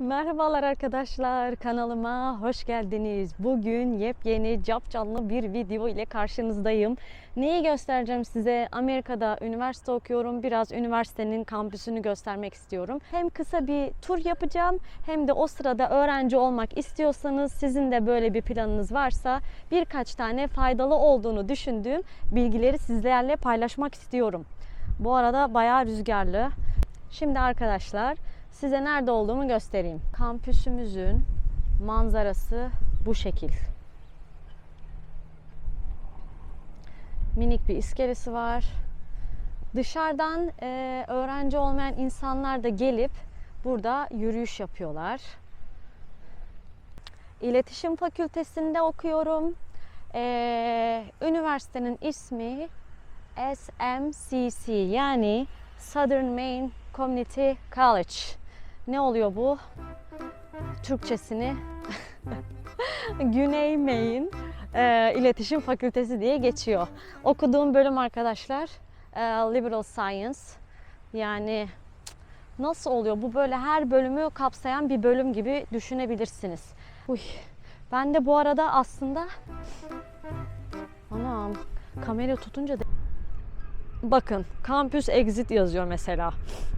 Merhabalar arkadaşlar kanalıma hoş geldiniz. Bugün yepyeni capcanlı bir video ile karşınızdayım. Neyi göstereceğim size? Amerika'da üniversite okuyorum. Biraz üniversitenin kampüsünü göstermek istiyorum. Hem kısa bir tur yapacağım hem de o sırada öğrenci olmak istiyorsanız sizin de böyle bir planınız varsa birkaç tane faydalı olduğunu düşündüğüm bilgileri sizlerle paylaşmak istiyorum. Bu arada bayağı rüzgarlı. Şimdi arkadaşlar size nerede olduğumu göstereyim. Kampüsümüzün manzarası bu şekil. Minik bir iskelesi var. Dışarıdan e, öğrenci olmayan insanlar da gelip burada yürüyüş yapıyorlar. İletişim Fakültesinde okuyorum. E, üniversitenin ismi SMCC yani Southern Maine Community College. Ne oluyor bu? Türkçesini Güney Maine e, İletişim Fakültesi diye geçiyor. Okuduğum bölüm arkadaşlar e, Liberal Science. Yani nasıl oluyor? Bu böyle her bölümü kapsayan bir bölüm gibi düşünebilirsiniz. Uy. Ben de bu arada aslında anam kamera tutunca da Bakın kampüs exit yazıyor mesela.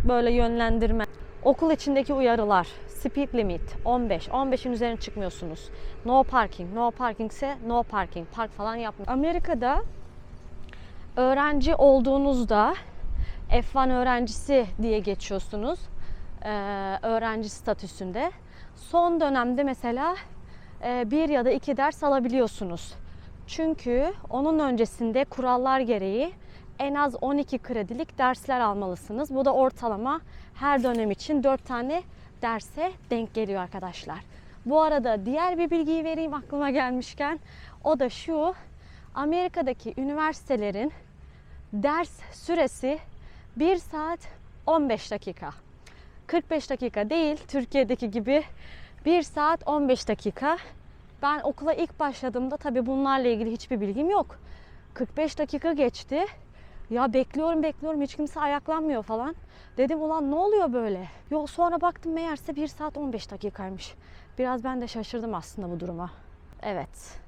Böyle yönlendirme. Okul içindeki uyarılar. Speed limit 15. 15'in üzerine çıkmıyorsunuz. No parking. No parking ise no parking. Park falan yapmayın. Amerika'da öğrenci olduğunuzda F1 öğrencisi diye geçiyorsunuz. Ee, öğrenci statüsünde. Son dönemde mesela e, bir ya da iki ders alabiliyorsunuz. Çünkü onun öncesinde kurallar gereği en az 12 kredilik dersler almalısınız. Bu da ortalama her dönem için 4 tane derse denk geliyor arkadaşlar. Bu arada diğer bir bilgiyi vereyim aklıma gelmişken. O da şu. Amerika'daki üniversitelerin ders süresi 1 saat 15 dakika. 45 dakika değil Türkiye'deki gibi 1 saat 15 dakika. Ben okula ilk başladığımda tabii bunlarla ilgili hiçbir bilgim yok. 45 dakika geçti. Ya bekliyorum bekliyorum hiç kimse ayaklanmıyor falan. Dedim ulan ne oluyor böyle? Yok sonra baktım meğerse 1 saat 15 dakikaymış. Biraz ben de şaşırdım aslında bu duruma. Evet.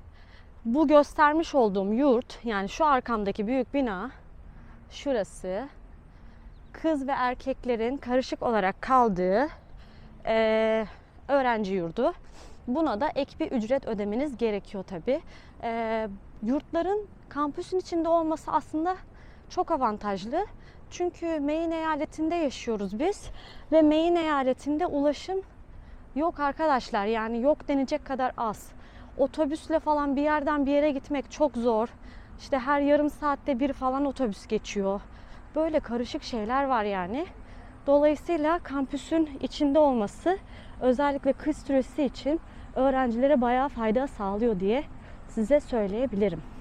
Bu göstermiş olduğum yurt yani şu arkamdaki büyük bina şurası kız ve erkeklerin karışık olarak kaldığı eee, öğrenci yurdu. Buna da ek bir ücret ödemeniz gerekiyor tabi. yurtların kampüsün içinde olması aslında çok avantajlı. Çünkü Maine eyaletinde yaşıyoruz biz ve Maine eyaletinde ulaşım yok arkadaşlar. Yani yok denecek kadar az. Otobüsle falan bir yerden bir yere gitmek çok zor. İşte her yarım saatte bir falan otobüs geçiyor. Böyle karışık şeyler var yani. Dolayısıyla kampüsün içinde olması özellikle kız süresi için öğrencilere bayağı fayda sağlıyor diye size söyleyebilirim.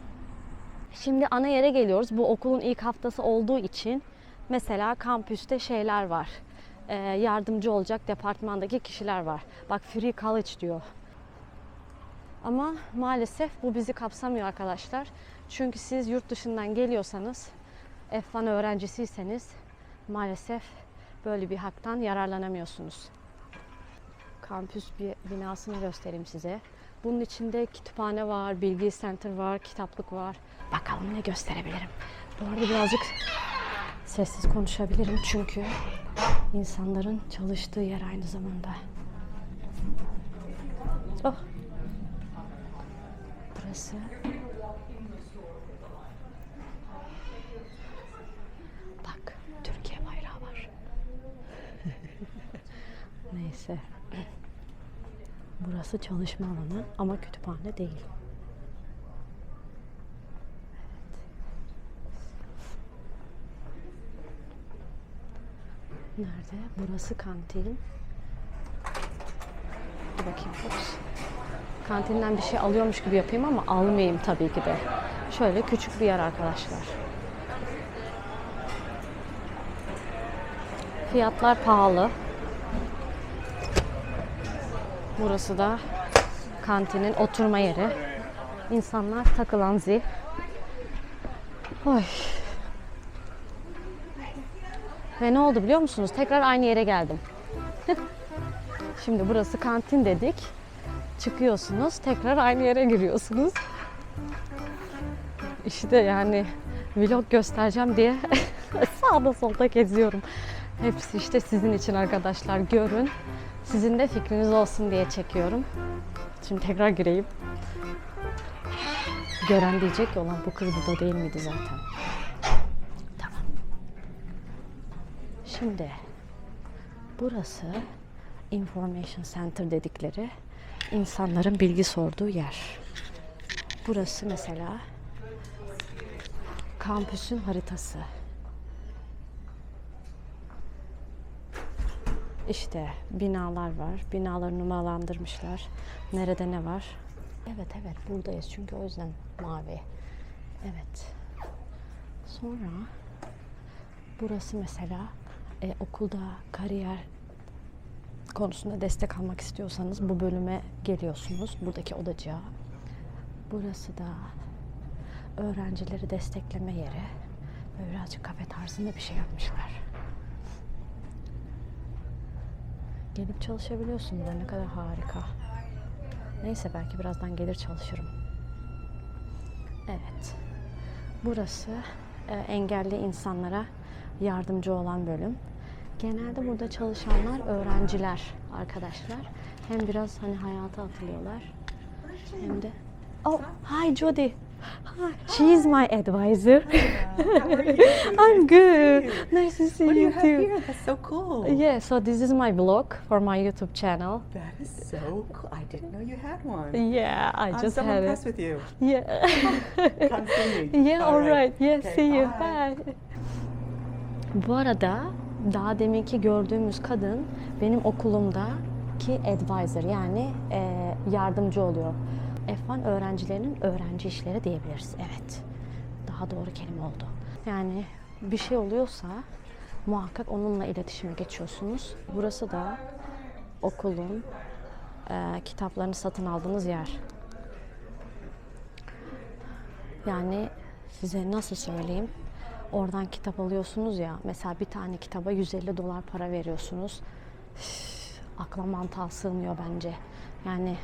Şimdi ana yere geliyoruz. Bu okulun ilk haftası olduğu için mesela kampüste şeyler var. Ee, yardımcı olacak departmandaki kişiler var. Bak Free College diyor. Ama maalesef bu bizi kapsamıyor arkadaşlar. Çünkü siz yurt dışından geliyorsanız, F1 öğrencisiyseniz maalesef böyle bir haktan yararlanamıyorsunuz. Kampüs bir binasını göstereyim size. Bunun içinde kütüphane var, bilgi center var, kitaplık var. Bakalım ne gösterebilirim. Bu arada birazcık sessiz konuşabilirim çünkü insanların çalıştığı yer aynı zamanda. Oh. Burası. Bak, Türkiye bayrağı var. Neyse. Burası çalışma alanı ama kütüphane değil. Nerede? Burası kantin. Dur bakayım. Ups. Kantinden bir şey alıyormuş gibi yapayım ama almayayım tabii ki de. Şöyle küçük bir yer arkadaşlar. Fiyatlar pahalı. Burası da kantinin oturma yeri. İnsanlar takılan zil. Oy. Ve ne oldu biliyor musunuz? Tekrar aynı yere geldim. Şimdi burası kantin dedik. Çıkıyorsunuz, tekrar aynı yere giriyorsunuz. İşte yani vlog göstereceğim diye sağda solda geziyorum. Hepsi işte sizin için arkadaşlar görün. Sizin de fikriniz olsun diye çekiyorum. Şimdi tekrar gireyim. Gören diyecek ki olan bu kız burada değil miydi zaten? Şimdi burası Information Center dedikleri insanların bilgi sorduğu yer. Burası mesela kampüsün haritası. İşte binalar var. Binaları numaralandırmışlar. Nerede ne var? Evet evet buradayız çünkü o yüzden mavi. Evet. Sonra burası mesela e, okulda kariyer konusunda destek almak istiyorsanız bu bölüme geliyorsunuz. Buradaki odacığa. Burası da öğrencileri destekleme yeri. Böyle birazcık kafe tarzında bir şey yapmışlar. Gelip çalışabiliyorsunuz da ne kadar harika. Neyse belki birazdan gelir çalışırım. Evet. Burası e, engelli insanlara yardımcı olan bölüm. Genelde burada çalışanlar öğrenciler arkadaşlar. Hem biraz hani hayata atılıyorlar hem de Oh, hi Jody. Hi, she is my advisor. I'm good. Nice to see What do you you have too. here? That's so cool. Yeah, so this is my vlog for my YouTube channel. That is so cool. I didn't know you had one. Yeah, I I'm just so had impressed it. with you. Yeah. Come see me. yeah, all right. Yeah, Okay, see you. bye. Bye. Bu arada daha deminki gördüğümüz kadın benim okulumdaki advisor yani e, yardımcı oluyor. F1 öğrencilerinin öğrenci işleri diyebiliriz. Evet. Daha doğru kelime oldu. Yani bir şey oluyorsa muhakkak onunla iletişime geçiyorsunuz. Burası da okulun e, kitaplarını satın aldığınız yer. Yani size nasıl söyleyeyim? Oradan kitap alıyorsunuz ya. Mesela bir tane kitaba 150 dolar para veriyorsunuz. Üf, akla mantığa sığmıyor bence. Yani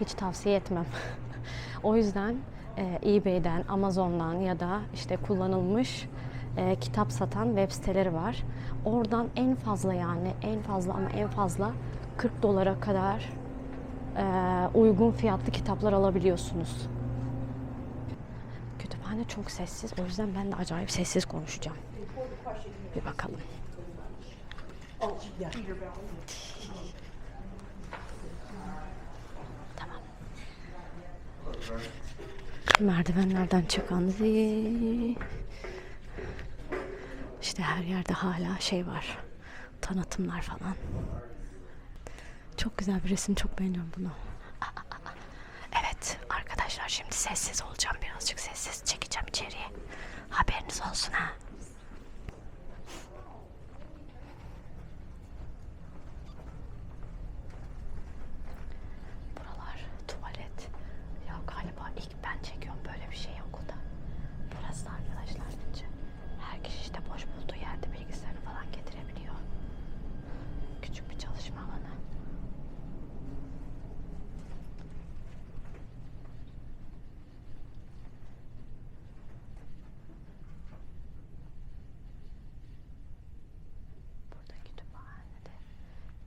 hiç tavsiye etmem. o yüzden e, eBay'den, Amazon'dan ya da işte kullanılmış e, kitap satan web siteleri var. Oradan en fazla yani en fazla ama en fazla 40 dolara kadar e, uygun fiyatlı kitaplar alabiliyorsunuz. Kütüphane çok sessiz. O yüzden ben de acayip sessiz konuşacağım. Bir bakalım. Tamam. Merdivenlerden çıkan zil. İşte her yerde hala şey var. Tanıtımlar falan. Çok güzel bir resim. Çok beğeniyorum bunu. Evet arkadaşlar şimdi sessiz olacağım. Çekeceğim içeriye. Haberiniz olsun ha. Buralar tuvalet. Ya galiba ilk ben çekiyorum böyle bir şey okulda. Burası da arkadaşlar bence. Her kişi işte boş bulduğu yerde bilgisayarını falan getirebiliyor. Küçük bir çalışma alanı. Burada kütüphanede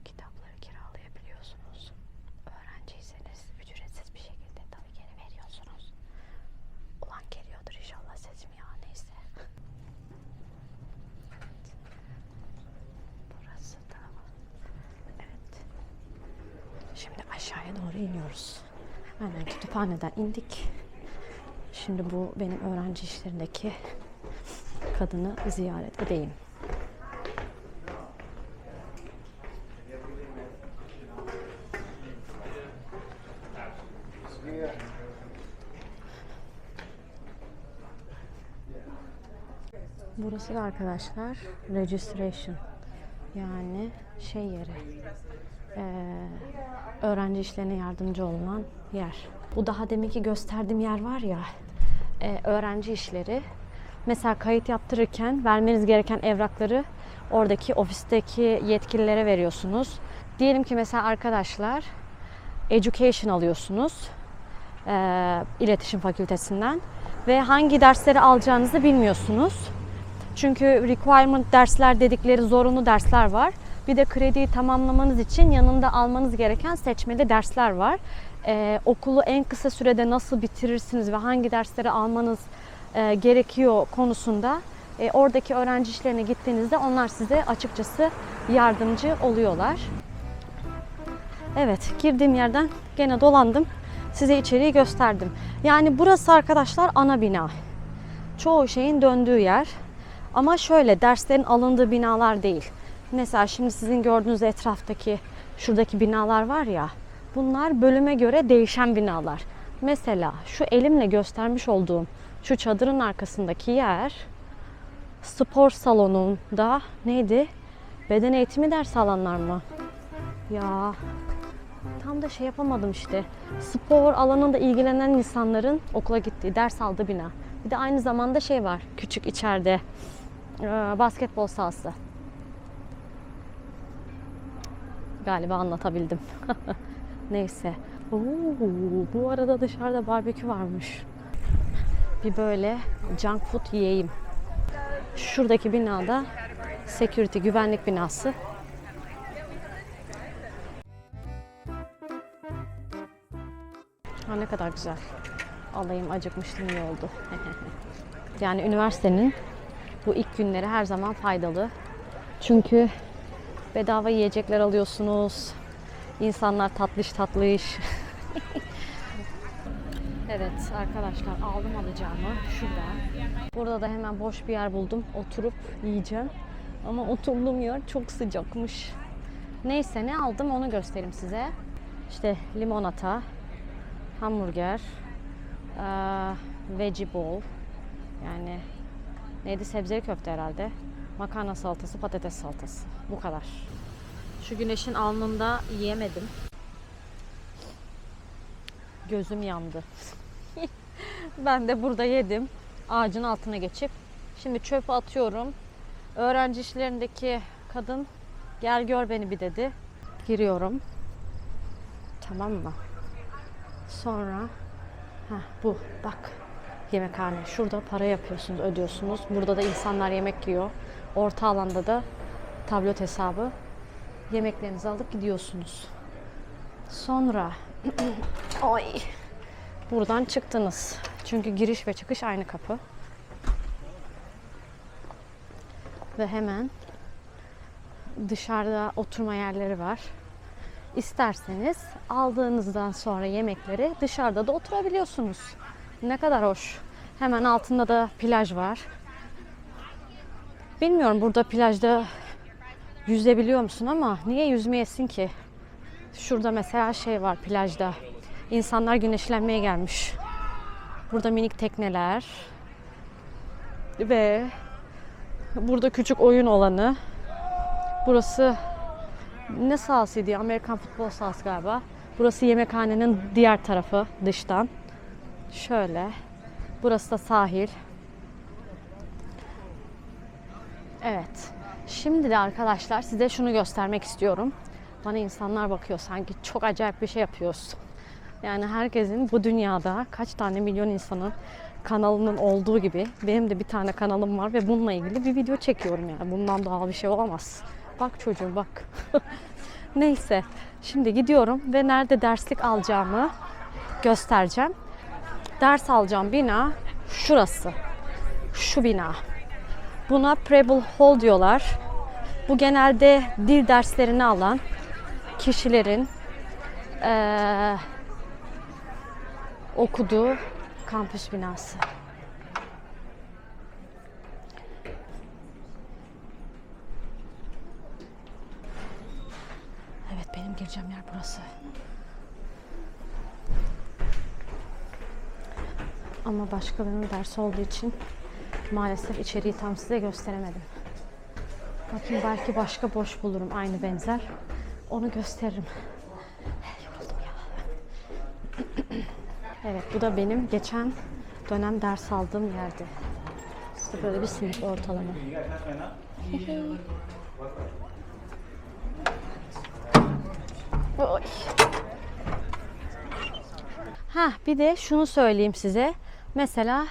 kitapları kiralayabiliyorsunuz. Öğrenciyseniz ücretsiz bir şekilde tabii geri veriyorsunuz. Ulan geliyordur inşallah sesim ya neyse. Evet. Burası da evet. Şimdi aşağıya doğru iniyoruz. Aynen kütüphaneden indik. Şimdi bu benim öğrenci işlerindeki kadını ziyaret edeyim. Burası da arkadaşlar registration yani şey yeri eee, öğrenci işlerine yardımcı olunan yer. Bu daha deminki gösterdiğim yer var ya eee, öğrenci işleri. Mesela kayıt yaptırırken vermeniz gereken evrakları oradaki ofisteki yetkililere veriyorsunuz. Diyelim ki mesela arkadaşlar education alıyorsunuz eee, iletişim fakültesinden ve hangi dersleri alacağınızı bilmiyorsunuz. Çünkü requirement dersler dedikleri zorunlu dersler var. Bir de krediyi tamamlamanız için yanında almanız gereken seçmeli dersler var. Ee, okulu en kısa sürede nasıl bitirirsiniz ve hangi dersleri almanız e, gerekiyor konusunda e, oradaki öğrenci işlerine gittiğinizde onlar size açıkçası yardımcı oluyorlar. Evet, girdiğim yerden gene dolandım. Size içeriği gösterdim. Yani burası arkadaşlar ana bina. Çoğu şeyin döndüğü yer. Ama şöyle derslerin alındığı binalar değil. Mesela şimdi sizin gördüğünüz etraftaki şuradaki binalar var ya. Bunlar bölüme göre değişen binalar. Mesela şu elimle göstermiş olduğum şu çadırın arkasındaki yer spor salonunda neydi? Beden eğitimi ders alanlar mı? Ya tam da şey yapamadım işte. Spor alanında ilgilenen insanların okula gittiği, ders aldığı bina. Bir de aynı zamanda şey var küçük içeride basketbol sahası. Galiba anlatabildim. Neyse. Oo, bu arada dışarıda barbekü varmış. Bir böyle junk food yiyeyim. Şuradaki binada security güvenlik binası. Ha, ne kadar güzel. Alayım acıkmıştım iyi oldu. yani üniversitenin bu ilk günleri her zaman faydalı. Çünkü bedava yiyecekler alıyorsunuz. İnsanlar tatlış tatlış. evet arkadaşlar aldım alacağımı şurada. Burada da hemen boş bir yer buldum. Oturup yiyeceğim. Ama oturduğum yer çok sıcakmış. Neyse ne aldım onu göstereyim size. İşte limonata, hamburger, veggie bowl yani neydi sebzeli köfte herhalde. Makarna salatası, patates salatası. Bu kadar. Şu güneşin alnında yiyemedim. Gözüm yandı. ben de burada yedim. Ağacın altına geçip. Şimdi çöpü atıyorum. Öğrenci işlerindeki kadın gel gör beni bir dedi. Giriyorum. Tamam mı? Sonra Heh, bu bak yemekhane. Şurada para yapıyorsunuz, ödüyorsunuz. Burada da insanlar yemek yiyor. Orta alanda da tablet hesabı. Yemeklerinizi alıp gidiyorsunuz. Sonra Ay. Buradan çıktınız. Çünkü giriş ve çıkış aynı kapı. Ve hemen dışarıda oturma yerleri var. İsterseniz aldığınızdan sonra yemekleri dışarıda da oturabiliyorsunuz. Ne kadar hoş. Hemen altında da plaj var. Bilmiyorum burada plajda yüzebiliyor musun ama niye yüzmeyesin ki? Şurada mesela şey var plajda. İnsanlar güneşlenmeye gelmiş. Burada minik tekneler ve burada küçük oyun alanı. Burası ne sahasıydı ya? Amerikan futbol sahası galiba. Burası yemekhanenin diğer tarafı dıştan. Şöyle. Burası da sahil. Evet. Şimdi de arkadaşlar size şunu göstermek istiyorum. Bana insanlar bakıyor sanki çok acayip bir şey yapıyoruz. Yani herkesin bu dünyada kaç tane milyon insanın kanalının olduğu gibi benim de bir tane kanalım var ve bununla ilgili bir video çekiyorum yani. Bundan doğal bir şey olamaz. Bak çocuğum bak. Neyse. Şimdi gidiyorum ve nerede derslik alacağımı göstereceğim. Ders alacağım bina şurası. Şu bina. Buna Preble Hall diyorlar. Bu genelde dil derslerini alan kişilerin eee, okuduğu kampüs binası. Evet benim gireceğim yer burası. Ama başkalarının dersi olduğu için maalesef içeriği tam size gösteremedim. Bakayım belki başka boş bulurum aynı benzer. Onu gösteririm. Yoruldum ya. evet bu da benim geçen dönem ders aldığım yerdi. İşte böyle bir sınıf ortalama. Oy. Ha bir de şunu söyleyeyim size. Mesela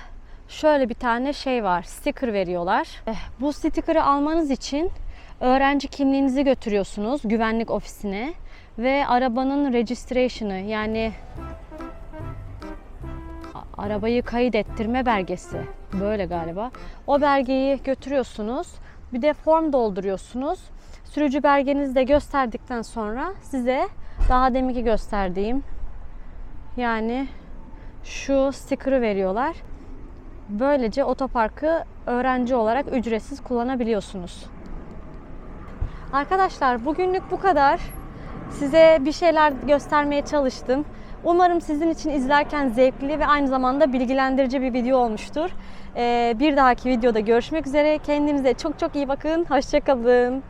şöyle bir tane şey var. Sticker veriyorlar. Eh, Bu sticker'ı almanız için öğrenci kimliğinizi götürüyorsunuz güvenlik ofisine ve arabanın registration'ı yani arabayı kayıt ettirme belgesi böyle galiba. O belgeyi götürüyorsunuz. Bir de form dolduruyorsunuz. Sürücü belgenizi de gösterdikten sonra size daha deminki gösterdiğim yani şu sticker'ı veriyorlar. Böylece otoparkı öğrenci olarak ücretsiz kullanabiliyorsunuz. Arkadaşlar bugünlük bu kadar. Size bir şeyler göstermeye çalıştım. Umarım sizin için izlerken zevkli ve aynı zamanda bilgilendirici bir video olmuştur. Ee, bir dahaki videoda görüşmek üzere. Kendinize çok çok iyi bakın. Hoşçakalın.